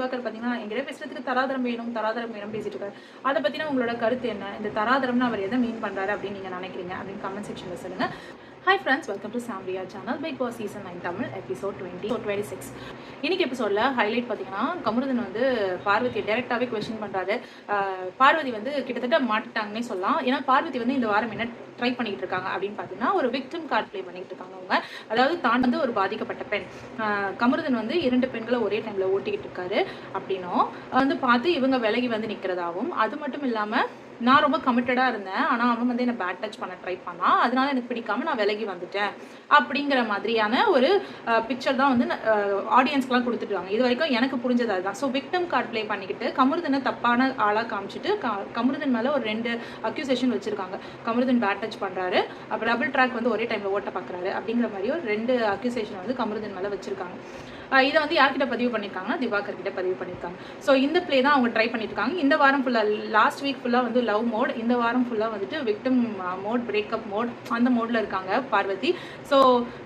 திவாகர் பார்த்தீங்கன்னா எங்கிட்ட பேசுறதுக்கு தராதரம் வேணும் தராதரம் வேணும் பேசிட்டு இருக்காரு. அதை பற்றின உங்களோட கருத்து என்ன? இந்த தராதரம்னு அவர் எதை மீன் பண்ணுறாரு அப்படின்னு நீங்கள் நினைக்கிறீங்க அப்படின்னு கமெண்ட் செக்ஷனில் சொல்லுங்கள் hi friends welcome to Samriya channel Bigg Boss season nine Tamil episode twenty twenty six இன்னைக்கு எபிசோடில் ஹைலைட் பார்த்தீங்கன்னா கமருதன் வந்து பார்வதியை டேரெக்டாகவே கொஷின் பண்ணுறாரு பார்வதி வந்து கிட்டத்தட்ட மாட்டிட்டாங்கன்னே சொல்லலாம். ஏன்னா பார்வதி வந்து இந்த வாரம் என்ன ட்ரை பண்ணிகிட்டு இருக்காங்க அப்படின்னு பார்த்தீங்கன்னா ஒரு விக்டிம் கார்டு ப்ளே பண்ணிட்டு இருக்காங்க அவங்க. அதாவது தான் வந்து ஒரு பாதிக்கப்பட்ட பெண். கமருதன் வந்து இரண்டு பெண்களை ஒரே டைமில் ஓட்டிக்கிட்டு இருக்காரு அப்படின்னும். வந்து பார்த்து இவங்க விலகி வந்து நிற்கிறதாவும் அது மட்டும் இல்லாமல் நான் ரொம்ப கமிட்டடாக இருந்தேன். ஆனால் அவன் வந்து என்னை பேட் டச் பண்ண ட்ரை பண்ணான் அதனால எனக்கு பிடிக்காம நான் விலகி வந்துட்டேன். அப்படிங்கிற மாதிரியான ஒரு பிக்சர் தான் வந்து ஆடியன்ஸ்க்கெலாம் கொடுத்துட்டுவாங்க இது வரைக்கும் எனக்கு புரிஞ்சது அதுதான். ஸோ விக்டம் கார்ட் ப்ளே பண்ணிக்கிட்டு கமருதனை தப்பான ஆளாக காமிச்சிட்டு க- கமருதன் மேலே ஒரு ரெண்டு அக்யூசேஷன் வச்சுருக்காங்க. கமருதன் பேட் டச் பண்ணுறாரு அப்புறம் டபுள் ட்ராக் வந்து ஒரே டைமில் ஓட்ட பார்க்குறாரு அப்படிங்கிற மாதிரி ஒரு ரெண்டு அக்யூசேஷன் வந்து கமருதன் மேலே வச்சுருக்காங்க. இதை வந்து யார்கிட்ட பதிவு பண்ணியிருக்காங்கன்னா திவாகர் கிட்ட பதிவு பண்ணியிருக்காங்க ஸோ இந்த பிளே தான் அவங்க ட்ரை பண்ணியிருக்காங்க இந்த வாரம் ஃபுல்லாக லாஸ்ட் வீக் ஃபுல்லாக வந்து லவ் மோட் இந்த வாரம் ஃபுல்லாக வந்துட்டு விக்டம் மோட் பிரேக்கப் மோட் அந்த மோடில் இருக்காங்க பார்வதி. ஸோ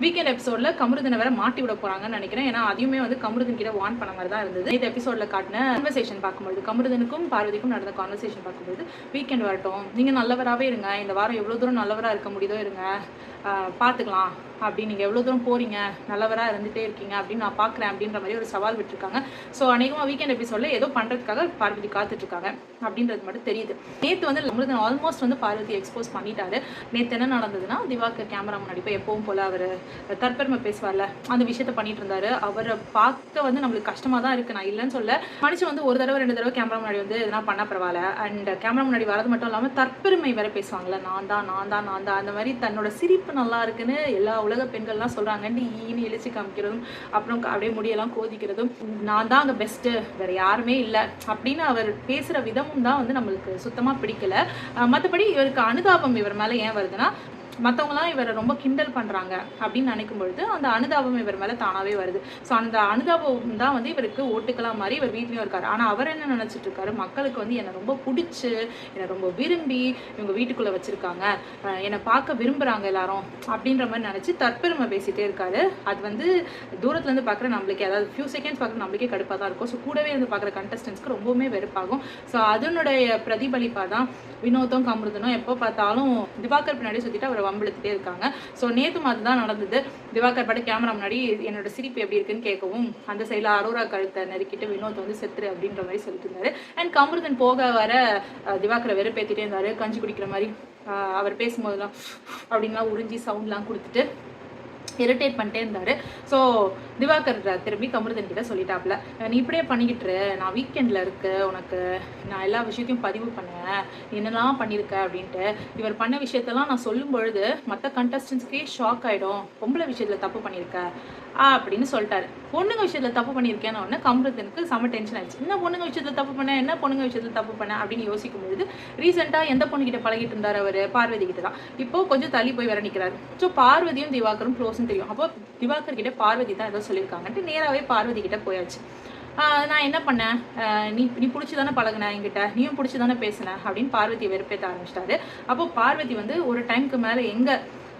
வீக்கெண்ட் எபிசோடில் கமருதனை வேற மாட்டி விட போகிறாங்கன்னு நினைக்கிறேன். ஏன்னா அதையுமே வந்து கமருதன் கிட்ட வார்ன் பண்ண மாதிரி தான் இருந்தது. இந்த எபிசோடில் காட்டின கான்வர்சேஷன் பார்க்கும்போது கமருதனுக்கும் பார்வதிக்கும் நடந்த கான்வர்சேஷன் பார்க்கும்போது வீக்கெண்ட் வரட்டும். நீங்கள் நல்லவராகவே இருங்க. இந்த வாரம் எவ்வளோ தூரம் நல்லவராக இருக்க முடியுதோ இருங்க. பார்த்துக்கலாம். அப்படின்னு நீங்கள் எவ்வளோ தூரம் போறீங்க? நல்லவராக இருந்துகிட்டே இருக்கீங்க. அப்படின்னு நான் பார்க்குறேன் அப்படின்ற மாதிரி ஒரு சவால் விட்டுருக்காங்க. ஸோ அநேகமாக வீக்கெண்ட் எபிசோடில் ஏதோ பண்ணுறதுக்காக பார்வதி காத்துட்ருக்காங்க. அப்படின்றது மட்டும் தெரியுது. நேற்று வந்து அமிர்தன் ஆல்மோஸ்ட் வந்து பார்வதி எக்ஸ்போஸ் பண்ணிட்டாரு. நேற்று என்ன நடந்ததுன்னா திவாகர் கேமரா முன்னாடி போய் எப்பவும் போல் அவர் தற்பெருமை பேசுவார்ல அந்த விஷயத்த பண்ணிட்டு இருந்தாரு அவரை பார்க்க வந்து நம்மளுக்கு கஷ்டமாக தான் இருக்குது நான் இல்லைன்னு சொல்ல மனுஷன் வந்து ஒரு தடவை ரெண்டு தடவை கேமரா முன்னாடி வந்து எதனா பண்ண பரவாயில்ல. அண்ட் கேமரா முன்னாடி வரது மட்டும் இல்லாமல் தற்பெருமை வேற பேசுவாங்கல்ல நான் தான் நான் தான் நான் தான். அந்த மாதிரி தன்னோட சிரிப்பு நல்லா இருக்குன்னு எல்லா உலக பெண்கள்லாம் சொல்கிறாங்கன்னு ஈனி எழுச்சி காமிக்கிறதும் அப்புறம் அப்படியே முடியெல்லாம் கோதிக்கிறதும் நான் தான் அங்கே பெஸ்ட்டு வேற யாருமே இல்லை. அப்படின்னு அவர் பேசுகிற விதமும் தான் வந்து நம்மளுக்கு சுத்தமாக பிடிக்கல. மற்றபடி இவருக்கு அனுதாபம் இவர் மேலே ஏன் வருதுன்னா மற்றவங்களாம் இவரை ரொம்ப கிண்டல் பண்ணுறாங்க அப்படின்னு நினைக்கும் பொழுது அந்த அனுதாபம் இவர் மேலே தானாகவே வருது. ஸோ அந்த அனுதாபம் தான் வந்து இவருக்கு ஓட்டுக்கலாம் மாதிரி இவர் வீட்லேயும் இருக்கார். ஆனால் அவர் என்ன நினச்சிட்டு இருக்காரு? மக்களுக்கு வந்து என்னை ரொம்ப பிடிச்சி என்னை ரொம்ப விரும்பி இவங்க வீட்டுக்குள்ளே வச்சுருக்காங்க. என்னை பார்க்க விரும்புகிறாங்க எல்லாரும் அப்படின்ற மாதிரி நினச்சி தற்பெருமை பேசிகிட்டே இருக்காரு. அது வந்து தூரத்துலேருந்து பார்க்குற நம்மளுக்கு அதாவது ஃபியூ செகண்ட்ஸ் பார்க்குற நம்மளுக்கே கடுப்பாக தான் இருக்கும். ஸோ கூடவே இருந்து பார்க்குற கண்டஸ்டன்ஸ்க்கு ரொம்பவுமே வெறுப்பாகும். ஸோ அதனுடைய பிரதிபலிப்பாக தான் வினோதம் கமருதனும் எப்போ பார்த்தாலும் திவாகர் பின்னாடி சுற்றிட்டு அவரை வம்பிழுத்துட்டே இருக்காங்க. ஸோ நேத்து மாதிரி தான் நடந்தது. திவாகர் பட கேமரா முன்னாடி என்னோட சிரிப்பு எப்படி இருக்குன்னு கேட்கவும் அந்த சைடில் அரோரா கழுத்தை நெருக்கிட்டு வினோத் வந்து செத்துரு அப்படின்ற மாதிரி சொல்லிட்டு இருந்தாரு அண்ட் கமருதன் போக வர திவாகரை வெறுப்பேற்றிட்டே இருந்தாரு. கஞ்சி குடிக்கிற மாதிரி அவர் பேசும்போதெல்லாம் அப்படின்லாம் உறிஞ்சி சவுண்ட்லாம் கொடுத்துட்டு இரிட்டேட் பண்ணிட்டே இருந்தார். ஸோ திவாகர் திரும்பி கமருதன் கிட்ட சொல்லிட்டாப்ல நீ இப்படியே பண்ணிக்கிட்டு நான் வீக்கெண்டில் இருக்க. உனக்கு நான் எல்லா விஷயத்தையும் பதிவு பண்ணேன் என்னெல்லாம் பண்ணியிருக்க? அப்படின்ட்டு இவர் பண்ண விஷயத்தெல்லாம் நான் சொல்லும் பொழுது மற்ற கண்டஸ்டன்ஸ்க்கே ஷாக் ஆகிடும் பொம்பளை விஷயத்தில் தப்பு பண்ணியிருக்க ஆ அப்படின்னு சொல்லிட்டாரு. பொண்ணுங்க விஷயத்தில் தப்பு பண்ணியிருக்கேன்னு உடனே எனக்கு செம டென்ஷன் ஆயிடுச்சு. என்ன பொண்ணுங்க விஷயத்தில் தப்பு பண்ண? என்ன பொண்ணுங்க விஷயத்தில் தப்பு பண்ண? அப்படின்னு யோசிக்கும் பொழுது ரீசெண்டாக எந்த பொண்ணுகிட்ட பழகிட்டு இருந்தார் அவர்? பார்வதி கிட்ட தான். இப்போ கொஞ்சம் தள்ளி போய் வர நிற்கிறாரு ஸோ பார்வதியும் திவாகரும் க்ளோஸ்னு தெரியும். அப்போ திவாகர் கிட்ட பார்வதி தான் ஏதோ சொல்லியிருக்காங்கன்ட்டு நேராகவே பார்வதி கிட்ட போயாச்சு. நான் என்ன பண்ணேன்? நீ நீ பிடிச்சி தானே பழகுன என்கிட்ட? நீயும் பிடிச்சி தானே பேசுன? அப்படின்னு பார்வதி வெறுப்பேற்ற ஆரம்பிச்சிட்டாரு. அப்போ பார்வதி வந்து ஒரு டைம்க்கு மேலே எங்கே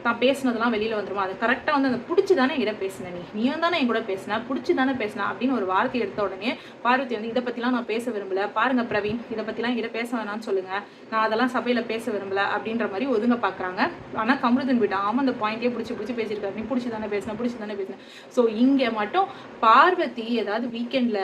தான் பேசுனதெல்லாம் வெளியில் வந்துருமா? அது கரெக்டாக வந்து அந்த பிடிச்சி தானே என்கிட்ட பேசின நீ? நீயும் தானே என் கூட பேசின? பிடிச்சி தானே பேசின? அப்படின்னு ஒரு வார்த்தை எடுத்த உடனே பார்வதி வந்து இதை பற்றிலாம் நான் பேச விரும்பல. பாருங்க பிரவீன் இதை பற்றிலாம் என்கிட்ட பேச வேணாம்னு சொல்லுங்கள் நான் அதெல்லாம் சபையில் பேச விரும்பல. அப்படின்ற மாதிரி ஒதுங்க பார்க்குறாங்க ஆனால் கமருதன் விட்டா ஆமாம் அந்த பாயிண்டே பிடிச்சி பிடிச்சி பேசியிருக்காரு. நீ பிடிச்சி தானே பேசின பிடிச்சி தானே பேசின. ஸோ இங்கே மட்டும் பார்வதி ஏதாவது வீக்கெண்டில்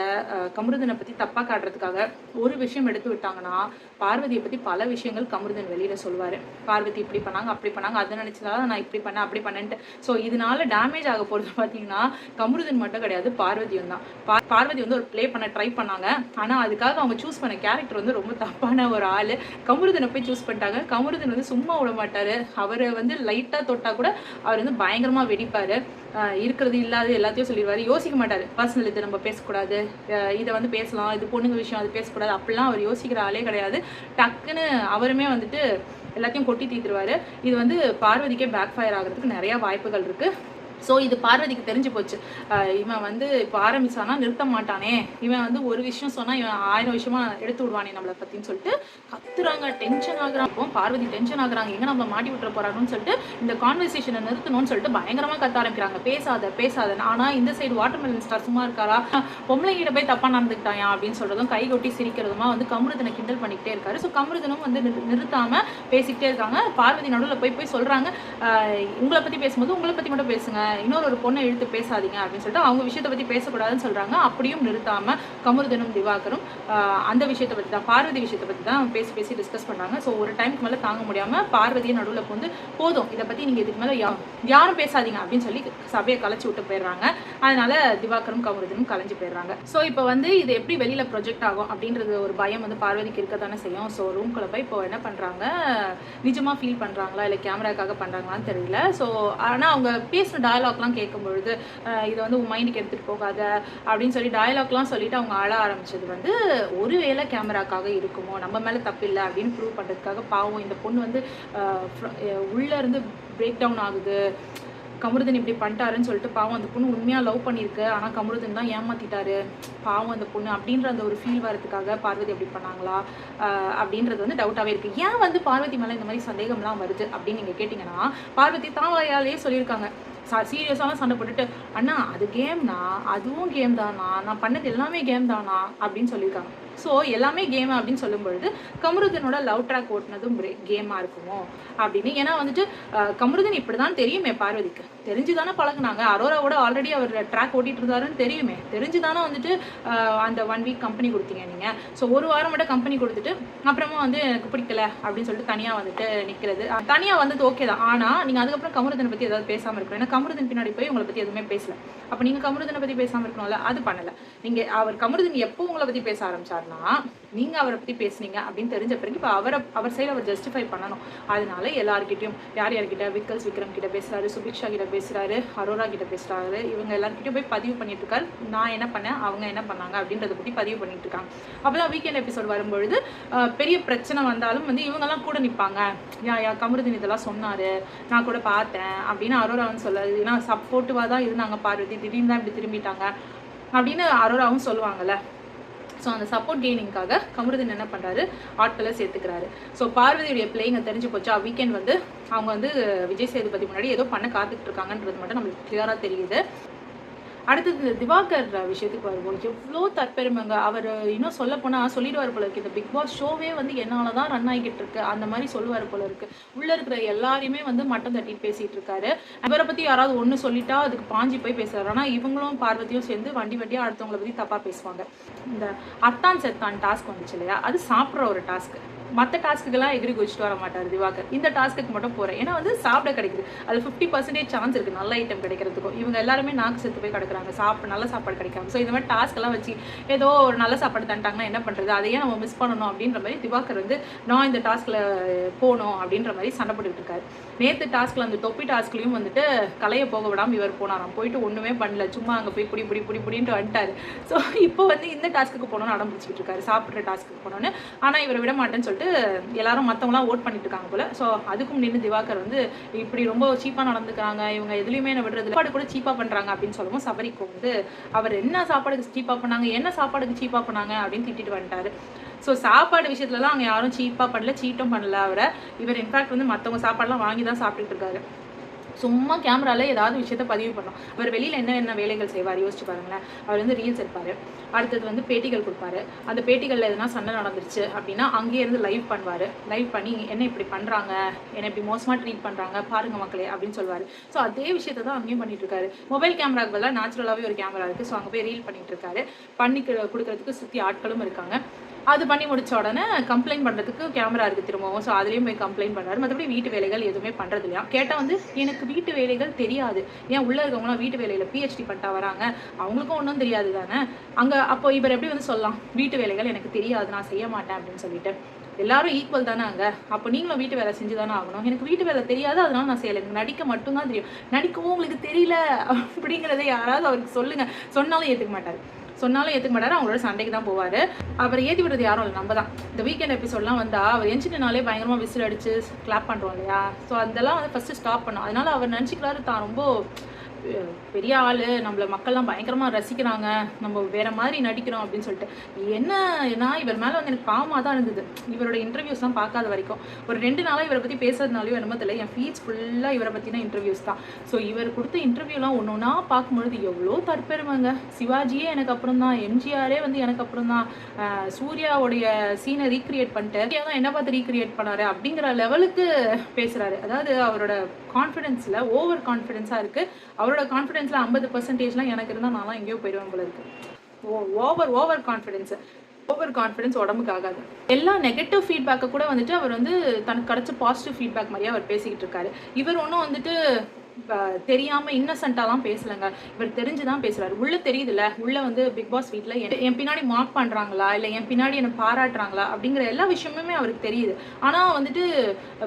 கமருதனை பற்றி தப்பாக காட்டுறதுக்காக ஒரு விஷயம் எடுத்து விட்டாங்கன்னா பார்வதியை பற்றி பல விஷயங்கள் கமருதன் வெளியில் சொல்லுவார் பார்வதி இப்படி பண்ணாங்க அப்படி பண்ணாங்க அதை நினச்சதால நான் இப்படி பண்ணேன் அப்படி பண்ணேன்ட்டு. ஸோ இதனால டேமேஜ் ஆக போகிறது பார்த்தீங்கன்னா கமருதன் மட்டும் கிடையாது பார்வதியும் தான். பா- பார்வதி வந்து ஒரு ப்ளே பண்ண ட்ரை பண்ணாங்க. ஆனால் அதுக்காக அவங்க சூஸ் பண்ண கேரக்டர் வந்து ரொம்ப தப்பான ஒரு ஆள். கமருதனை போய் சூஸ் பண்ணிட்டாங்க. கமருதன் வந்து சும்மா விட மாட்டார். அவரை வந்து லைட்டாக தொட்டால் கூட அவர் வந்து பயங்கரமாக வெடிப்பார். இருக்கிறது இல்லாத எல்லாத்தையும் சொல்லிடுவார். யோசிக்க மாட்டார். பர்சனல் இது நம்ம பேசக்கூடாது. இதை வந்து பேசலாம். இது பொண்ணுங்க விஷயம் அது பேசக்கூடாது. அப்படிலாம் அவர் யோசிக்கிற ஆளே கிடையாது. டக்குன்னு அவருமே வந்துட்டு எல்லாத்தையும் கொட்டி தீத்துருவார். இது வந்து பார்வதிக்கே பேக் ஃபயர் ஆகிறதுக்கு நிறையா வாய்ப்புகள் இருக்குது ஸோ இது பார்வதிக்கு தெரிஞ்சு போச்சு. இவன் வந்து இப்போ ஆரம்பிச்சானா நிறுத்த மாட்டானே. இவன் வந்து ஒரு விஷயம் சொன்னால் இவன் ஆயிரம் விஷயமா எடுத்து விடுவானே நம்மளை பற்றின்னு சொல்லிட்டு கத்துறாங்க டென்ஷன் ஆகுறாங்க பார்வதி டென்ஷன் ஆகுறாங்க. எங்கே நம்ம மாட்டி விட்டுற போறாங்கன்னு சொல்லிட்டு இந்த கான்வர்சேஷனை நிறுத்தணும்னு சொல்லிட்டு பயங்கரமாக கத்த ஆரம்பிக்கிறாங்க. பேசாத பேசாத. ஆனால் இந்த சைடு வாட்டர் மெலன் ஸ்டார் சும்மா இருக்காரா பொம்பளைங்கிட்ட போய் தப்பா நடந்துக்கிட்டாயா அப்படின்னு சொல்றதும் கை கொட்டி சிரிக்கிறதுமா வந்து கமருதனை கிண்டல் பண்ணிக்கிட்டே இருக்காரு. ஸோ கமருதனும் வந்து நிறு- நிறுத்தாம பேசிக்கிட்டே இருக்காங்க. பார்வதி நடுவில் போய் போய் சொல்றாங்க. உங்களை பத்தி பேசும்போது உங்களை பத்தி மட்டும் பேசுங்க. இன்னொரு ஒரு பொண்ணை இழுத்து பேசாதீங்க அப்படின்னு சொல்லிட்டு அவங்க விஷயத்தை பற்றி பேசக்கூடாதுன்னு சொல்கிறாங்க அப்படியும் நிறுத்தாமல் கமருதனும் திவாகரும் அந்த விஷயத்தை பற்றி தான் பார்வதி விஷயத்தை பற்றி தான் பேசி பேசி டிஸ்கஸ் பண்ணுறாங்க ஸோ ஒரு டைம்க்கு மேலே தாங்க முடியாமல் பார்வதியை நடுவில் வந்து போதும் இதை பற்றி நீங்கள் இதுக்கு மேலே யா- யாரும் பேசாதீங்க அப்படின்னு சொல்லி சபையை கலைச்சி விட்டு போயிடுறாங்க. அதனால திவாகரும் கமருதனும் கலைஞ்சு போயிடுறாங்க. ஸோ இப்போ வந்து இது எப்படி வெளியில் ப்ரொஜெக்ட் ஆகும் அப்படின்றது ஒரு பயம் வந்து பார்வதிக்கு இருக்க தானே செய்யும். ஸோ ரூம்குள்ள போய் இப்போ என்ன பண்ணுறாங்க நிஜமாக ஃபீல் பண்ணுறாங்களா இல்லை கேமராக்காக பண்ணுறாங்களான்னு தெரியல. ஸோ ஆனால் அவங்க பேசின டயலாக்லாம் கேட்கும் பொழுது இதை வந்து உன் மைண்டுக்கு எடுத்துட்டு போகாத அப்படின்னு சொல்லி டயலாக்லாம் சொல்லிட்டு அவங்க அழ ஆரம்பிச்சது வந்து ஒருவேளை கேமராக்காக இருக்குமோ நம்ம மேல தப்பு இல்லை அப்படின்னு ப்ரூவ் பண்றதுக்காக பாவம் இந்த பொண்ணு வந்து உள்ளேருந்து உள்ள இருந்து பிரேக் டவுன் ஆகுது. கமருதன் இப்படி பண்ணிட்டாருன்னு சொல்லிட்டு பாவம் அந்த பொண்ணு உண்மையாக லவ் பண்ணியிருக்கு ஆனால் கமருதன் தான் ஏமாத்திட்டாரு. பாவம் அந்த பொண்ணு அப்படின்ற அந்த ஒரு ஃபீல் வரதுக்காக பார்வதி அப்படி பண்ணாங்களா? அப்படின்றது வந்து டவுட்டாகவே இருக்குது ஏன் வந்து பார்வதி மேலே இந்த மாதிரி சந்தேகம்லாம் வருது அப்படின்னு நீங்கள் கேட்டிங்கன்னா பார்வதி தான் வாயாலேயே சொல்லியிருக்காங்க. சீரியஸான சண்டை போட்டுட்டு அண்ணா அது கேம்னா அதுவும் கேம் தானா நான் பண்ணது எல்லாமே கேம் தானா அப்படின்னு சொல்லியிருக்காங்க. ஸோ எல்லாமே கேம் அப்படின்னு சொல்லும்பொழுது கமருதனோட லவ் ட்ராக் ஓட்டினதும் கேமாக இருக்குமோ அப்படின்னு. ஏன்னா வந்துட்டு கமருதன் இப்படி தான் தெரியுமே பார்வதிக்கு. தெரிஞ்சு தானே பழகுனாங்க. அரோராவோட ஆல்ரெடி அவர் ட்ராக் ஓட்டிட்டு இருந்தாருன்னு தெரியுமே. தெரிஞ்சு தானே வந்துட்டு அந்த ஒன் வீக் கம்பெனி கொடுத்தீங்க நீங்கள் ஸோ ஒரு வாரம் மட்டும் கம்பெனி கொடுத்துட்டு அப்புறமா வந்து எனக்கு பிடிக்கல அப்படின்னு சொல்லிட்டு தனியாக வந்துட்டு நிற்கிறது தனியாக வந்தது ஓகே தான். ஆனால் நீங்கள் அதுக்கப்புறம் கமருதனை பற்றி ஏதாவது பேசாமல் இருக்கணும். ஏன்னா கமருதன் பின்னாடி போய் உங்களை பற்றி எதுவுமே பேசல. அப்போ நீங்கள் கமருதனை பற்றி பேசாமல் இருக்கணும்ல அது பண்ணலை. நீங்கள் அவர் கமருதன் எப்போ உங்களை பற்றி பேச ஆரம்பிச்சாருன்னா நீங்கள் அவரை பற்றி பேசுனீங்க அப்படின்னு தெரிஞ்ச பிறகு இப்போ அவரை அவர் சைடு அவர் ஜஸ்டிஃபை பண்ணணும். அதனால எல்லாருக்கிட்டையும் யார் யார்கிட்ட? விக்கல்ஸ் விக்ரம் கிட்ட பேசுறாரு சுபிக்ஷா கிட்ட பேசுறாரு அரோரா கிட்ட பேசுறாரு இவங்க எல்லார்கிட்டயும் போய் பதிவு பண்ணிட்டு இருக்காரு. நான் என்ன பண்ணேன்? அவங்க என்ன பண்ணாங்க? அப்படின்றத பற்றி பதிவு பண்ணிட்டு இருக்காங்க. அப்பதான் வீக்கெண்ட் எபிசோட் வரும்பொழுது பெரிய பிரச்சனை வந்தாலும் வந்து இவங்கெல்லாம் கூட நிற்பாங்க யா யா கமருதின் இதெல்லாம் சொன்னாரு. நான் கூட பார்த்தேன் அப்படின்னு அரோரா வந்து சொல்லாது ஏன்னா சப்போர்ட்டிவாக தான் இருந்தாங்க பார்வதி. திடீர்னு தான் இப்படி திரும்பிட்டாங்க அப்படின்னு அரோராவும் சொல்லுவாங்கல்ல. ஸோ அந்த சப்போர்ட் கெய்னிங்காக கமருதன் என்ன பண்ணுறாரு ஆட்களை சேர்த்துக்கிறாரு. ஸோ பார்வதியுடைய பிள்ளைங்க தெரிஞ்சு போச்சா? வீக்கெண்ட் வந்து அவங்க வந்து விஜய் சேதுபதி முன்னாடி ஏதோ பண்ண காத்துக்கிட்டு இருக்காங்கன்றது மட்டும் நம்மளுக்கு கிளியராக தெரியுது. அடுத்தது திவாகர் விஷயத்துக்கு வருவோம். எவ்வளோ தற்பெருமைங்க. அவர் இன்னும் சொல்ல போனால் சொல்லிடுவார் போல இருக்கு. இந்த பிக் பாஸ் ஷோவே வந்து என்னால் தான் ரன் ஆகிக்கிட்டு இருக்கு. அந்த மாதிரி சொல்லுவார் போல இருக்கு. உள்ளே இருக்கிற எல்லாரையுமே வந்து மட்டம் தட்டிட்டு பேசிட்டு இருக்காரு. இவரை பற்றி யாராவது ஒன்று சொல்லிட்டா அதுக்கு பாஞ்சி போய் பேசுறாரு. ஆனால் இவங்களும் பார்வதியும் சேர்ந்து வண்டி வண்டியாக அடுத்தவங்கள பற்றி தப்பாக பேசுவாங்க. இந்த அத்தான் செத்தான் டாஸ்க் வந்துச்சு இல்லையா? அது சாப்பிட்ற ஒரு டாஸ்க் மற்ற டாஸ்க்குக்கெல்லாம் எகிரி குதிச்சுட்டு வர மாட்டார் திவாகர். இந்த டாஸ்க்கு மட்டும் போகிறேன் ஏன்னா வந்து சாப்பிட கிடைக்குது. அது ஃபிஃப்டி பர்சன்டேஜ் சான்ஸ் இருக்குது நல்ல ஐட்டம் கிடைக்கிறதுக்கும். இவங்க எல்லாருமே நாக்கு செத்து போய் கிடக்குறாங்க. சாப்பிட நல்ல சாப்பாடு கிடைக்காம. ஸோ இந்த மாதிரி டாஸ்க்கெல்லாம் வச்சு ஏதோ ஒரு நல்ல சாப்பாடு தந்துட்டாங்கன்னா என்ன பண்ணுறது அதையே நம்ம மிஸ் பண்ணணும் அப்படின்ற மாதிரி திவாகர் வந்து நான் இந்த டாஸ்கில் போகணும் அப்படின்ற மாதிரி சண்டை போட்டுக்கிட்டு இருக்காரு. நேற்று டாஸ்க்கில் அந்த தொப்பி டாஸ்க்லையும் வந்துட்டு கலையை போக விடாமல் இவர் போனாராம். போயிட்டு ஒன்றுமே பண்ணல. சும்மா அங்கே போய் புடி புடி புடி புடின்ட்டு வந்துட்டார். ஸோ இப்போ வந்து இந்த டாஸ்க்கு போகணும்னு அடம் பிடிச்சிட்டு இருக்காரு. சாப்பிட்ற டாஸ்க்கு போகணும்னு. ஆனால் இவரை விட மாட்டேன்னு சொல்லிட்டு எல்லாரும் மற்றவங்களாம் ஓட் பண்ணிட்டு இருக்காங்க போல. ஸோ அதுக்கும் நின்று திவாகர் வந்து இப்படி ரொம்ப சீப்பாக நடந்துக்கிறாங்க இவங்க எதுலையுமே என்ன விடுறது சாப்பாடு கூட சீப்பாக பண்ணுறாங்க அப்படின்னு சொல்லவும் சபரிக்கு வந்து அவர் என்ன சாப்பாடுக்கு சீப்பாக பண்ணாங்க என்ன சாப்பாடுக்கு சீப்பாக பண்ணாங்க அப்படின்னு திட்டிட்டு வந்துட்டாரு. ஸோ சாப்பாடு விஷயத்துலலாம் அவங்க யாரும் சீப்பாக பண்ணல சீட்டும் பண்ணல அவரை. இவர் இன்ஃபேக்ட் வந்து மற்றவங்க சாப்பாடுலாம் வாங்கி தான் சாப்பிட்டுட்டு இருக்காரு. சும்மா கேமராவில் ஏதாவது விஷயத்த பதிவு பண்ணோம் அவர் வெளியில் என்ன என்ன வேலைகள் செய்வார்? யோசிச்சு பாருங்களேன். அவர் வந்து ரீல்ஸ் எடுப்பார். அடுத்தது வந்து பேட்டிகள் கொடுப்பாரு. அந்த பேட்டிகளில் எதனா சண்டை நடந்துருச்சு அப்படின்னா அங்கேயே இருந்து லைவ் பண்ணுவார். லைவ் பண்ணி என்ன இப்படி பண்ணுறாங்க என்ன இப்படி மோசமாக ட்ரீட் பண்ணுறாங்க பாருங்க மக்களே அப்படின்னு சொல்லுவார் ஸோ அதே விஷயத்தை தான் அங்கேயும் பண்ணிட்டு இருக்காரு. மொபைல் கேமராக்கு பதிலாக நேச்சுரலாகவே ஒரு கேமரா இருக்குது ஸோ அங்கே போய் ரீல் பண்ணிட்டு இருக்காரு. பண்ணி கொடுக்கறதுக்கு சுற்றி ஆட்களும் இருக்காங்க. அது பண்ணி முடிச்ச உடனே கம்ப்ளைண்ட் பண்ணுறதுக்கு கேமரா இருக்குது திரும்பவும். ஸோ அதுலேயும் போய் கம்ப்ளைண்ட் பண்ணுறாரு மற்றபடி வீட்டு வேலைகள் எதுவுமே பண்ணுறது இல்லையா? கேட்டால் வந்து எனக்கு வீட்டு வேலைகள் தெரியாது. ஏன் உள்ளே இருக்கவங்களாம் வீட்டு வேலையில் பிஹெச்டி பண்ணிட்டா வராங்க? அவங்களுக்கும் ஒன்றும் தெரியாது தானே? அங்கே அப்போ இவர் எப்படி வந்து சொல்லலாம்? வீட்டு வேலைகள் எனக்கு தெரியாது நான் செய்ய மாட்டேன் அப்படின்னு சொல்லிட்டு. எல்லாரும் ஈக்குவல் தானே அங்கே? அப்போ நீங்களும் வீட்டு வேலை செஞ்சு தானே ஆகணும். எனக்கு வீட்டு வேலை தெரியாது அதனால நான் செய்யலை. எனக்கு நடிக்க மட்டும்தான் தெரியும். நடிக்கவும் உங்களுக்கு தெரியல அப்படிங்கிறத யாராவது அவருக்கு சொல்லுங்க. சொன்னாலும் ஏற்றுக்க மாட்டார். சொன்னாலும் ஏற்றுக்க மாட்டாரு அவங்களோட சண்டைக்கு தான் போவார். அவரை ஏற்றி விடுறது யாரும் இல்லை நம்ம தான். இந்த வீக்கெண்ட் எபிசோட்லாம் வந்தால் அவர் எஞ்சினாலே பயங்கரமாக விசில் அடிச்சு கிளாப் பண்ணுறோம் இல்லையா? ஸோ அதெல்லாம் வந்து ஃபஸ்ட்டு ஸ்டாப் பண்ணோம். அதனால அவர் நினச்சிக்கிறாரு தான் ரொம்ப பெரிய ஆள் நம்மள மக்கள்லாம் பயங்கரமாக ரசிக்கிறாங்க நம்ம வேற மாதிரி நடிக்கிறோம் அப்படின்னு சொல்லிட்டு. என்னன்னா இவர் மேலே வந்து எனக்கு பாவமாக தான் இருந்தது. இவரோட இன்டர்வியூஸ்லாம் பார்க்காத வரைக்கும். ஒரு ரெண்டு நாளாக இவரை பற்றி பேசுறதுனாலையும் என்னமோ தெரியல. என் ஃபீட்ஸ் ஃபுல்லாக இவரை பற்றின இன்டர்வியூஸ் தான். ஸோ இவர் கொடுத்த இன்டர்வியூலாம் ஒன்று ஒன்றா பார்க்கும்பொழுது எவ்வளோ தற்பெருமைங்க. சிவாஜியே எனக்கு அப்புறம் தான் எம்ஜிஆரே வந்து எனக்கு அப்புறம் தான். சூர்யாவுடைய சீனை ரீக்ரியேட் பண்ணிட்டு தான் என்ன பார்த்து ரீக்ரியேட் பண்ணாரு அப்படிங்கிற லெவலுக்கு பேசுகிறாரு அதாவது அவரோட கான்ஃபிடென்ஸில் ஓவர் கான்ஃபிடென்ஸாக இருக்குது அவர் அவரோட கான்ஃபிடென்ஸில் ஐம்பது பர்சன்டேஜ்லாம் எனக்கு இருந்தால் நான்லாம் எங்கேயோ போயிடுவேன் போல இருக்கு. Over over confidence over confidence உடம்புக்கு ஆகாது. எல்லா நெகட்டிவ் ஃபீட்பேக்கை கூட வந்துட்டு அவர் வந்து தனக்கு கிடைச்ச பாசிட்டிவ் ஃபீட்பேக் மாதிரியே அவர் பேசிக்கிட்டு இருக்காரு. இவர் ஒன்றும் வந்துட்டு தெரியாமல் தெரியாம இன்னசென்ட்டாலாம் பேசலங்க. இவர் தெரிஞ்சு தான் பேசுறாரு. உள்ள தெரியுதுல்ல உள்ள வந்து பிக் பாஸ் வீட்டில் என் பின்னாடி மார்க் பண்றாங்களா? இல்லை என் பின்னாடி என்னை பாராட்டுறாங்களா? அப்படிங்கிற எல்லா விஷயமுமே அவருக்கு தெரியுது. ஆனால் வந்துட்டு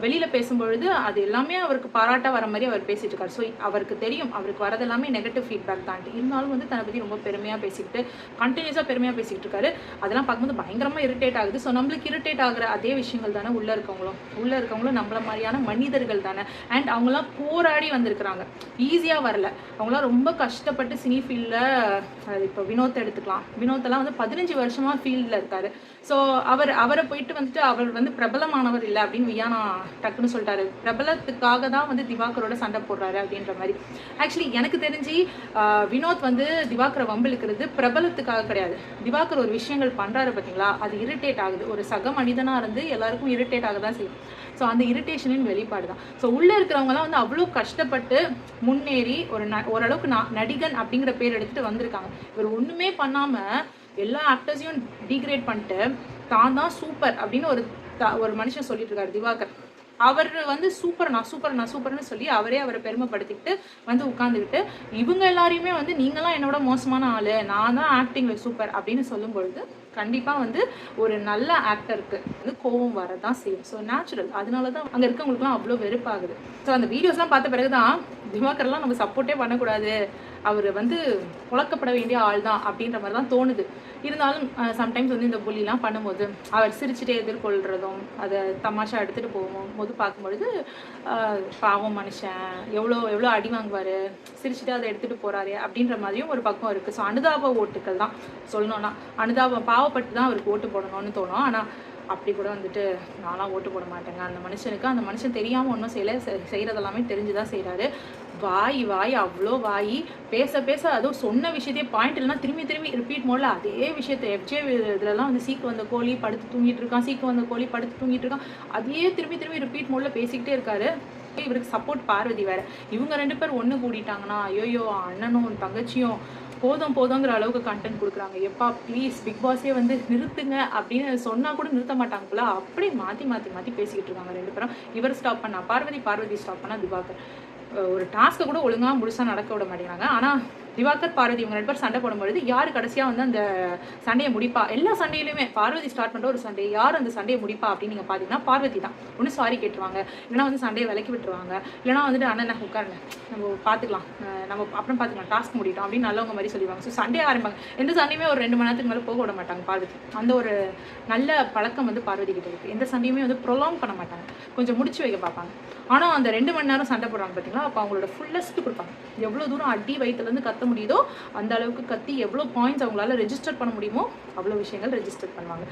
வெளியில பேசும்பொழுது அது எல்லாமே அவருக்கு பாராட்ட வர மாதிரி அவர் பேசிட்டு இருக்காரு ஸோ அவருக்கு தெரியும். அவருக்கு வரது எல்லாமே நெகட்டிவ் ஃபீட்பேக் தான். இருந்தாலும் வந்து தன்னை பற்றி ரொம்ப பெருமையாக பேசிக்கிட்டு கண்டினியூஸாக பெருமையாக பேசிக்கிட்டு இருக்காரு அதெல்லாம் பார்க்கும்போது பயங்கரமாக இரிட்டேட் ஆகுது. ஸோ நம்மளுக்கு இரிட்டேட் ஆகுற அதே விஷயங்கள் தானே உள்ளே இருக்கவங்களும். உள்ளே இருக்கவங்களும் நம்மள மாதிரியான மனிதர்கள் தானே. அண்ட் அவங்களாம் போராடி வந்திருக்கிறாங்க ஈஸியாக வரல. அவங்களாம் ரொம்ப கஷ்டப்பட்டு சினி ஃபீல்டில் இப்போ வினோத்தை எடுத்துக்கலாம். வினோத்தெல்லாம் வந்து பதினஞ்சு வருஷமாக ஃபீல்டில் இருக்காரு. ஸோ அவர் அவரை போயிட்டு வந்துட்டு அவர் வந்து பிரபலமானவர் இல்லை அப்படின்னு வியானா டக்குன்னு சொல்லிட்டாரு. பிரபலத்துக்காக தான் வந்து திவாகரோட சண்டை போடுறாரு அப்படின்ற மாதிரி. ஆக்சுவலி எனக்கு தெரிஞ்சு வினோத் வந்து திவாகரை வம்பிழுக்கிறது பிரபலத்துக்காக கிடையாது. திவாகர் ஒரு விஷயங்கள் பண்ணுறாரு பார்த்தீங்களா அது இரிட்டேட் ஆகுது. ஒரு சக மனிதனாக இருந்து எல்லாருக்கும் இரிட்டேட் ஆக தான் செய்யும். ஸோ அந்த இரிட்டேஷனின் வெளிப்பாடு தான். ஸோ உள்ளே இருக்கிறவங்கலாம் வந்து அவ்வளோ கஷ்டப்பட்டு முன்னேறி ஒரு ந ஓரளவுக்கு நான் நடிகன் அப்படிங்கிற பேர் எடுத்துகிட்டு வந்திருக்காங்க. இவர் ஒன்றுமே பண்ணாமல் எல்லா ஆக்டர்ஸையும் டீக்ரேட் பண்ணிட்டு தான் தான் சூப்பர் அப்படின்னு ஒரு த- ஒரு மனுஷன் சொல்லிட்டு இருக்காரு திவாகர். அவர் வந்து சூப்பர் நான் சூப்பர் நான் சூப்பர்னு சொல்லி அவரே அவரை பெருமைப்படுத்திக்கிட்டு வந்து உட்காந்துக்கிட்டு இவங்க எல்லாரையுமே வந்து நீங்களாம் என்னோட மோசமான ஆள் நான் தான் ஆக்டிங்கில் சூப்பர் அப்படின்னு சொல்லும் பொழுது கண்டிப்பாக வந்து ஒரு நல்ல ஆக்டருக்கு வந்து கோவம் வரதான் செய்யும். ஸோ நேச்சுரல் அதனால தான் அங்கே இருக்கவங்களுக்குலாம் அவ்வளோ வெறுப்பாகுது. ஸோ அந்த வீடியோஸ்லாம் பார்த்த பிறகு தான் திவாகர்லாம் நம்ம சப்போர்ட்டே பண்ணக்கூடாது. அவர் வந்து புழக்கப்பட வேண்டிய ஆள் தான் அப்படின்ற மாதிரி தான் தோணுது. இருந்தாலும் சம்டைம்ஸ் வந்து இந்த புள்ளிலாம் பண்ணும்போது அவர் சிரிச்சுட்டே எதிர்கொள்கிறதும் அதை தமாஷா எடுத்துகிட்டு போகும் போது பார்க்கும்பொழுது பாவம் மனுஷன் எவ்வளோ எவ்வளோ அடி வாங்குவார் சிரிச்சுட்டு அதை எடுத்துகிட்டு போகிறாரு அப்படின்ற மாதிரியும் ஒரு பக்கம் இருக்குது ஸோ அனுதாப ஓட்டுக்கள் தான் சொல்லணும்னா அனுதாபம் பாவப்பட்டு தான் அவருக்கு ஓட்டு போடணும்னு தோணும். ஆனால் அப்படி கூட வந்துட்டு நான்லாம் ஓட்டு போட மாட்டேங்க. அந்த மனுஷனுக்கு அந்த மனுஷன் தெரியாமல் ஒன்றும் செய்யலை. செய்கிறதெல்லாமே தெரிஞ்சு தான் செய்கிறாரு வாய் வாய் அவ்வளோ வாய். பேச பேச அதுவும் சொன்ன விஷயத்தையே பாயிண்ட் இல்லைனா திரும்பி திரும்பி ரிப்பீட் மோடில் அதே விஷயத்தை எஃப்ஜே இதுலலாம் வந்து சீக்கு வந்த கோழி படுத்து தூங்கிட்டு இருக்கான். சீக்கு வந்த கோழி படுத்து தூங்கிட்டு இருக்கான். அதையே திரும்பி திரும்பி ரிப்பீட் மோடில் பேசிக்கிட்டே இருக்காரு. இவருக்கு சப்போர்ட் பார்வதி வேற. இவங்க ரெண்டு பேர் ஒன்று கூடிட்டாங்கன்னா ஐயோயோ அண்ணனும் தங்கச்சியும் போதும் போதுங்கிற அளவுக்கு கண்டென்ட் கொடுக்குறாங்க. எப்பா ப்ளீஸ் பிக் பாஸே வந்து நிறுத்துங்க அப்படின்னு சொன்னா கூட நிறுத்த மாட்டாங்க அப்படி மாற்றி மாற்றி மாற்றி பேசிக்கிட்டு இருக்காங்க ரெண்டு பேரும். இவர் ஸ்டாப் பண்ணா பார்வதி பார்வதி ஸ்டாப் பண்ணா திவாகர். ஒரு டாஸ்க்கை கூட ஒழுங்காக முழுசாக நடக்க விட மாட்டேங்கிறாங்க. ஆனால் திவாகர் பார்வதி இவங்க ரெண்டு பேர் சண்டை போடும்பொழுது யார் கடைசியாக வந்து அந்த சண்டையை முடிப்பா? எல்லா சண்டையிலுமே பார்வதி ஸ்டார்ட் பண்ணுற ஒரு சண்டை யார் அந்த சண்டையை முடிப்பா அப்படின்னு நீங்கள் பார்த்தீங்கன்னா பார்வதி தான். ஒன்று சாரி கேட்டுருவாங்க. இல்லைனா வந்து சண்டையை விலக்கி விட்டுருவாங்க. இல்லைனா வந்துட்டு அண்ணன் உட்காருங்க. நம்ம பார்த்துக்கலாம் நம்ம அப்புறம் பார்த்துக்கலாம் டாஸ்க் முடிட்டோம் அப்படின்னு நல்லவங்க மாதிரி சொல்லிடுவாங்க. ஸோ சண்டே ஆரம்பிப்பாங்க. எந்த சண்டையுமே ஒரு ரெண்டு மணி நேரத்துக்கு மேலே போக விட மாட்டாங்க பார்வதி. அந்த ஒரு நல்ல பழக்கம் வந்து பார்வதி கிட்ட இருக்குது எந்த சண்டையுமே வந்து ப்ரொலாங் பண்ண மாட்டாங்க. கொஞ்சம் முடிச்சு வைக்க பார்ப்பாங்க. ஆனால் அந்த ரெண்டு மணி நேரம் சண்டை போடுறாங்க பார்த்தீங்களா அப்போ அவங்களோட ஃபுல்லஸ்ட்டு கொடுப்பாங்க. எவ்வளோ தூரம் அடி வயிற்றுலேருந்து கத்த முடியுதோ அந்த அளவுக்கு கத்தி எவ்வளோ பாயிண்ட்ஸ் அவங்களால ரெஜிஸ்டர் பண்ண முடியுமோ அவ்வளோ விஷயங்கள் ரெஜிஸ்டர் பண்ணுவாங்க.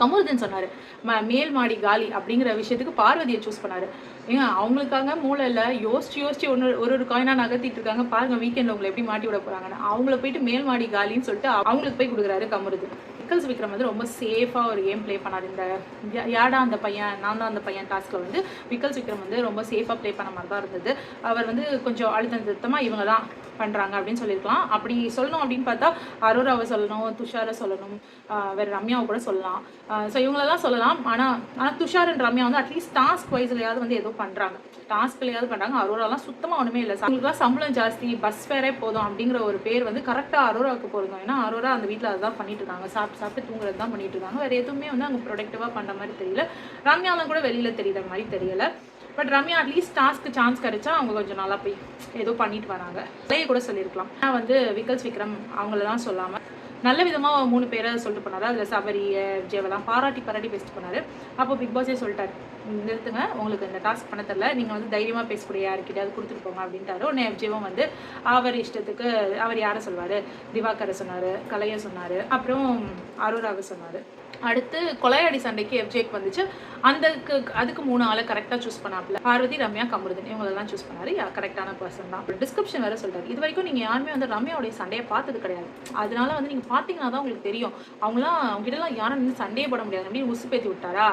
கமருதன் சொன்னார் ம மேல் மாடி காலி அப்படிங்கிற விஷயத்துக்கு பார்வதியை சூஸ் பண்ணாரு. ஏங்க அவங்களுக்காக மூளை இல்லை யோசிச்சு யோசிச்சு ஒன்று ஒரு ஒரு காயினாக நகர்த்திட்டு இருக்காங்க. பாருங்க வீக்கெண்டில் உங்களை எப்படி மாட்டி விட போறாங்கன்னு. அவங்கள போயிட்டு மேல் மாடி காலின்னு சொல்லிட்டு அவங்களுக்கு போய் கொடுக்குறாரு கமருதன். விக்கல்ஸ் விக்ரம் வந்து ரொம்ப சேஃபாக ஒரு கேம் ப்ளே பண்ணார். இந்த யாடா அந்த பையன் நான் தான் அந்த பையன் டாஸ்க்கில் வந்து விக்கல்ஸ் விக்ரம் வந்து ரொம்ப சேஃபாக ப்ளே பண்ண மாதிரி தான் இருந்தது. அவர் வந்து கொஞ்சம் அழுத்தம் திருத்தமாக இவங்க தான் பண்ணுறாங்க அப்படின்னு சொல்லியிருக்கலாம். அப்படி சொல்லணும் அப்படின்னு பார்த்தா அரோராவை சொல்லணும் துஷாரை சொல்லணும் வேறு வேற ரம்யாவை கூட சொல்லலாம். ஸோ இவங்களெல்லாம் சொல்லலாம். ஆனால் ஆனால் துஷார் அண்ட் ரம்யா வந்து அட்லீஸ்ட் டாஸ்க் வைஸ்லையாவது வந்து ஏதோ பண்ணுறாங்க டாஸ்க்லையாவது பண்ணுறாங்க அரோராலாம் சுத்தமாக ஒன்றுமே இல்லை. அவங்களுக்குலாம் சம்பளம் ஜாஸ்தி பஸ் ஃபேரே போதும் அப்படிங்கிற ஒரு பேர் வந்து கரெக்டாக அரோராவுக்கு போகிறோம் ஏன்னா அரோரா அந்த வீட்டில் அதுதான் பண்ணிட்டு இருக்காங்க. சாப்பிட்டு சாப்பிட்டு தூங்குறது தான் பண்ணிட்டு இருக்காங்க. வேறு எதுவுமே வந்து அங்கே ப்ரொடக்டிவாக பண்ணுற மாதிரி தெரியல. ரம்யாலாம் கூட வெளியில் தெரியுற மாதிரி தெரியல. But Ramya at least task chance கிடைச்சா அவங்க கொஞ்சம் நல்லா போய் ஏதோ பண்ணிட்டு வராங்க. அதையே கூட சொல்லியிருக்கலாம். நான் வந்து விக்கல்ஸ் விக்ரம் அவங்களெல்லாம் சொல்லாமல் நல்ல விதமாக மூணு பேரை சொல்லிட்டு போனாரு. அதில் சபரி விஜயவெல்லாம் பாராட்டி பாராட்டி பேசிட்டு போனார். அப்போ பிக் பாஸே சொல்லிட்டார் நிறுத்துங்க உங்களுக்கு இந்த டாஸ்க் பண்ண தெரில நீங்கள் வந்து தைரியமாக பேசக்கூடிய யாருக்கிட்டையாவது கொடுத்துட்டு போங்க அப்படின்ட்டாரு. உடனே விஜயவும் வந்து அவர் இஷ்டத்துக்கு அவர் யாரை சொல்வார்? திவாகரை சொன்னார் கலையை சொன்னார் அப்புறம் அரோராவை சொன்னார். அடுத்து கொலையாடி சண்டைக்கு எஃப்ஜேக்கு வந்துச்சு. அந்தக்கு அதுக்கு மூணு ஆளை கரெக்டாக சூஸ் பண்ணாப்ல பார்வதி ரம்யா கமருதன் இவங்களெல்லாம் சூஸ் பண்ணாரு. கரெக்டான பர்சன் தான். டிஸ்கிரிப்ஷன் வேற சொல்றாரு. இது வரைக்கும் நீங்கள் யாருமே வந்து ரம்யாவுடைய சண்டையை பார்த்தது கிடையாது. அதனால வந்து நீங்கள் பார்த்தீங்கன்னா தான் உங்களுக்கு தெரியும். அவங்களாம் அவங்ககிட்டலாம் யாரும் நின்று சண்டையே போட முடியாது அப்படின்னு உசு பேத்தி விட்டாரா?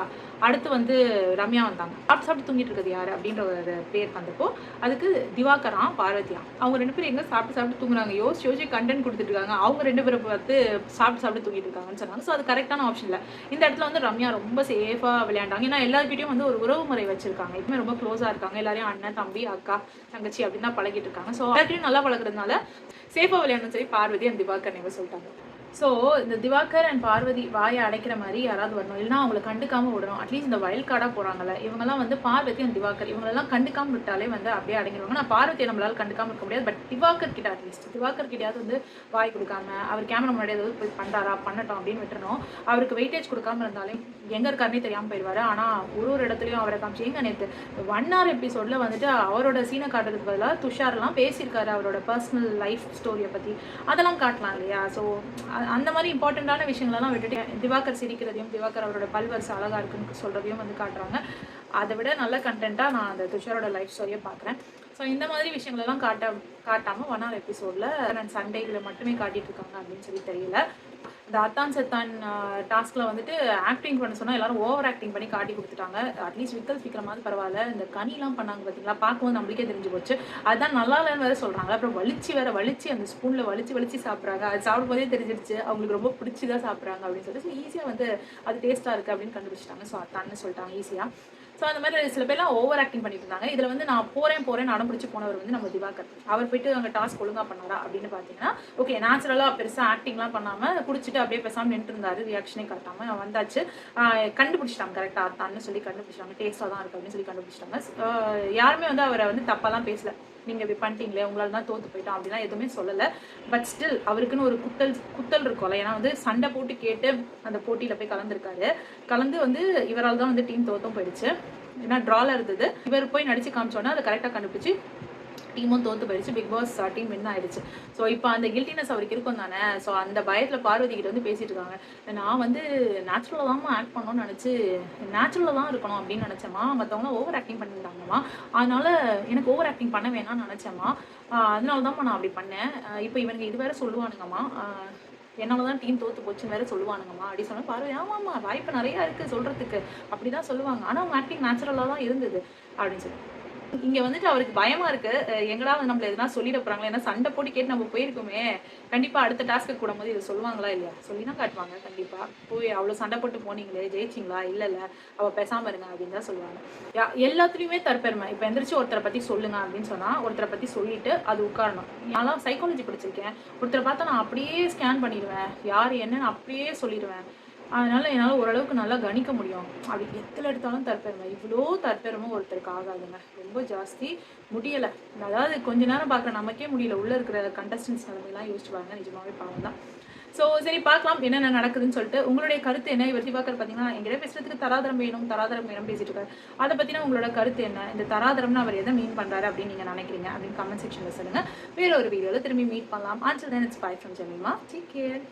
அடுத்து வந்து ரம்யா வந்தாங்க. சாப்பிட்டு சாப்பிட்டு தூங்கிட்டு இருக்கிறது யாரு? அப்படின்ற ஒரு பேர் வந்தப்போ அதுக்கு திவாகரா பார்வதியா அவங்க ரெண்டு பேரும் எங்கே சாப்பிட்டு சாப்பிட்டு தூங்குறாங்க யோசிச்சு யோசிச்சு கண்டென்ட் கொடுத்துட்டு இருக்காங்க. அவங்க ரெண்டு பேரும் பார்த்து சாப்பிட்டு சாப்பிட்டு தூங்கிட்டு இருக்காங்கன்னு சொன்னாங்க. ஸோ அது கரெக்டான ஆப்ஷன் இல்லை. இந்த இடத்துல வந்து ரம்யா ரொம்ப சேஃபாக விளையாண்டாங்க. ஏன்னா எல்லாருக்கிட்டையும் வந்து ஒரு உறவு முறை வச்சிருக்காங்க. எப்பவுமே ரொம்ப க்ளோஸாக இருக்காங்க. எல்லாரையும் அண்ணன் தம்பி அக்கா தங்கச்சி அப்படின்னு தான் பழகிட்டு இருக்காங்க. ஸோ எல்லாருக்கிட்டையும் நல்லா பழகுறதுனால சேஃபாக விளையாடணும் சொல்லி பார்வதி அந்த திவாகர் நினைவு சொல்லிட்டாங்க. ஸோ இந்த திவாகர் அண்ட் பார்வதி வாயை அடைக்கிற மாதிரி யாராவது வரணும். இல்லைன்னா அவங்கள கண்டுக்காமல் விடணும். அட்லீஸ்ட் இந்த வயல் காடாக போகிறாங்கல்ல இவங்கெல்லாம் வந்து பார்வதி அண்ட் திவாகர். இவங்களெல்லாம் கண்டுக்காமல் விட்டாலே வந்து அப்படியே அடங்கிடுவாங்க நான் பார்வதியை நம்மளால் கண்டுக்காமல் இருக்க முடியாது. பட் திவாகர் கிட்ட அட்லீஸ்ட் திவாகர் கிட்டயாவது வந்து வாய் கொடுக்காம அவர் கேமரா முன்னாடி ஏதாவது போய் பண்ணுறாரா பண்ணட்டும் அப்படின்னு விட்டுறணும். அவருக்கு வெயிட்டேஜ் கொடுக்காம இருந்தாலே எங்கே இருக்காருனே தெரியாமல் போயிடுவார். ஆனால் ஒரு ஒரு இடத்துலையும் அவரை காமிச்சு எங்கே நேற்று ஒன் ஹவர் எபிசோடில் வந்துட்டு அவரோட சீனை காட்டுறதுக்கு பதிலாக துஷார்லாம் பேசியிருக்காரு அவரோட பர்சனல் லைஃப் ஸ்டோரியை பற்றி அதெல்லாம் காட்டலாம் இல்லையா? ஸோ அந்த மாதிரி இம்பார்ட்டண்ட்டான விஷயங்களெல்லாம் விட்டுட்டு திவாகர் சிரிக்கிறதையும் திவாகர் அவரோட பல்வரிசை அழகா இருக்குன்னு சொல்றதையும் வந்து காட்டுறாங்க. அதை விட நல்ல கண்டென்ட்டாக நான் அந்த துஷாரோட லைஃப் ஸ்டோரியை பார்க்குறேன். ஸோ இந்த மாதிரி விஷயங்களெல்லாம் காட்ட காட்டாமல் ஒன் ஆர் எபிசோடில் நான் சண்டைகளை மட்டுமே காட்டிட்டு இருக்காங்க அப்படின்னு சொல்லி தெரியல. இந்த அத்தான் சத்தான் டாஸ்கில் வந்துட்டு ஆக்டிங் பண்ண சொன்னால் எல்லாரும் ஓவர் ஆக்டிங் பண்ணி காட்டி கொடுத்துட்டாங்க. அட்லீஸ்ட் விக்கல் சீக்கிரமாவது பரவாயில்ல. இந்த கனிலாம் பண்ணாங்க பார்த்தீங்களா பார்க்கும்போது நம்மளுக்கே தெரிஞ்சு போச்சு. அதுதான் நல்லா இல்லைன்னு வேற சொல்கிறாங்க அப்புறம் வலிச்சு வேற வலிச்சு அந்த ஸ்பூனில் வலிச்சு வலிச்சு சாப்பிட்றாங்க. அது சாப்பிடும்போதே தெரிஞ்சிருச்சு. அவங்களுக்கு ரொம்ப பிடிச்சி தான் சாப்பிட்றாங்க அப்படின்னு சொல்லிட்டு ஈஸியாக வந்து அது டேஸ்ட்டாக இருக்குது அப்படின்னு கண்டுபிடிச்சிட்டாங்க. ஸோ அத்தான்னு சொல்லிட்டாங்க ஈஸியாக ஸோ அந்த மாதிரி சில பேர்லாம் ஓவர் ஆக்டிங் பண்ணிட்டு இருந்தாங்க. இதில் வந்து நான் போகிறேன் போகிறேன் நடம் பிடிச்சி போனவர் வந்து நம்ம திவாகர். அவர் போயிட்டு அங்கே டாஸ்க் ஒழுங்காக பண்ணாரா அப்படின்னு பார்த்தீங்கன்னா ஓகே நேச்சுரலாக பெருசாக ஆக்டிங்லாம் பண்ணாமல் குடிச்சிட்டு அப்படியே பேசாமல் நின்று இருந்தார் ரியாக்ஷனே காட்டாமல் வந்தாச்சு. கண்டுபிடிச்சிட்டாங்க. கரெக்டாக அத்தான்னு சொல்லி கண்டுபிடிச்சிட்டாங்க. டேஸ்ட்டாக தான் இருக்கு அப்படின்னு சொல்லி கண்டுபிடிச்சிட்டாங்க. யாருமே வந்து அவரை வந்து தப்பாலாம் பேசல. நீங்கள் இப்படி பண்ணிட்டீங்களே உங்களால தான் தோத்து போயிட்டோம் அப்படிலாம் எதுவுமே சொல்லலை. பட் ஸ்டில் அவருக்குன்னு ஒரு குத்தல் குத்தல் இருக்கும்ல ஏன்னா வந்து சண்டை போட்டு கேட்டு அந்த போட்டியில் போய் கலந்துருக்காரு. கலந்து வந்து இவரால் தான் வந்து டீம் தோத்தும் போயிடுச்சு. ஏன்னா ட்ரால இருந்தது. இவர் போய் நடிச்சு காமிச்சோன்னா அதை கரெக்டாக கண்டுபிடிச்சி டீமும் தோத்து போயிடுச்சு. பிக் பாஸ் டீம் வின் ஆயிடுச்சு. ஸோ இப்போ அந்த கில்ட்டினஸ் அவருக்கு இருக்கும் தானே? ஸோ அந்த பயத்தில் பார்வதி கிட்ட வந்து பேசிட்டு இருக்காங்க. நான் வந்து நேச்சுரலாக தான் ஆக்ட் பண்ணணும்னு நினச்சி நேச்சுரலாக தான் இருக்கணும் அப்படின்னு நினச்சேம்மா. மற்றவங்க ஓவர் ஆக்டிங் பண்ணியிருந்தாங்கம்மா. அதனால எனக்கு ஓவர் ஆக்டிங் பண்ண வேணாம்னு நினச்சேம்மா. அதனால தான் நான் அப்படி பண்ணேன். இப்போ இவனுங்க இது வேற சொல்லுவானுங்கம்மா. என்னால் தான் டீம் தோத்து போச்சுன்னு வேற சொல்லுவானுங்கம்மா. அப்படி சொன்னால் பாரு ஆமாம்மா வாய்ப்பு இருக்குது சொல்கிறதுக்கு அப்படி தான் சொல்லுவாங்க. ஆனால் அவங்க ஆக்டிங் நேச்சுரலாக தான் இருந்தது. அப்படின்னு சொல்லி. இங்க வந்துட்டு அவருக்கு பயமா இருக்கு. எங்கடா வந்து நம்மள எதனா சொல்லிட போறாங்களா? ஏன்னா சண்டை போட்டு கேட்டு நம்ம போயிருக்கோமே. கண்டிப்பா அடுத்த டாஸ்க்கு கூடும் போது இதை சொல்லுவாங்களா இல்லையா? சொல்லி தான் காட்டுவாங்க கண்டிப்பா. போய் அவ்வளவு சண்டை போட்டு போனீங்களே ஜெயிச்சிங்களா? இல்ல இல்ல. அவ பேசாம இருங்க அப்படின்னு தான் சொல்லுவாங்க. யா- எல்லாத்துலயுமே தற்பெருமை. இப்ப எந்திரிச்சு ஒருத்தரை பத்தி சொல்லுங்க அப்படின்னு சொன்னா ஒருத்தரை பத்தி சொல்லிட்டு அது உட்காரணும். நான் சைக்காலஜி படிச்சிருக்கேன். ஒருத்தரை பார்த்தா நான் அப்படியே ஸ்கேன் பண்ணிடுவேன். யார் என்னன்னு அப்படியே சொல்லிடுவேன். அதனால என்னால் ஓரளவுக்கு நல்லா கணிக்க முடியும். அப்படி எத்தில் எடுத்தாலும் தற்பெருமை. இவ்வளோ தற்பெருமை ஒருத்தருக்கு ஆகாதுங்க. ரொம்ப ஜாஸ்தி. முடியலை. அதாவது கொஞ்ச நேரம் பார்க்குற நமக்கே முடியல. உள்ளே இருக்கிற கண்டஸ்டன்ஸ் நிலைமையெல்லாம் யோசிச்சு பாருங்க. நிஜமாவே பாவம் தான். ஸோ சரி பார்க்கலாம் என்னென்ன நடக்குதுன்னு சொல்லிட்டு. உங்களுடைய கருத்து என்ன? இவர் திவாகர் பார்த்தீங்கன்னா எங்கிட்ட பேசுறதுக்கு தராதரம் வேணும். தராதரம் வேணும் பேசிட்டு இருக்காரு. அதை பற்றினா உங்களோட கருத்து என்ன? இந்த தராதரம்னு அவர் எதை மீன் பண்ணுறாரு அப்படின்னு நீங்கள் நினைக்கிறீங்க? அப்படின்னு கமெண்ட் செக்ஷனில் சொல்லுங்கள் வேற ஒரு வீடியோவில் திரும்பி மீட் பண்ணலாம். Answer then it's bye from Jemima take care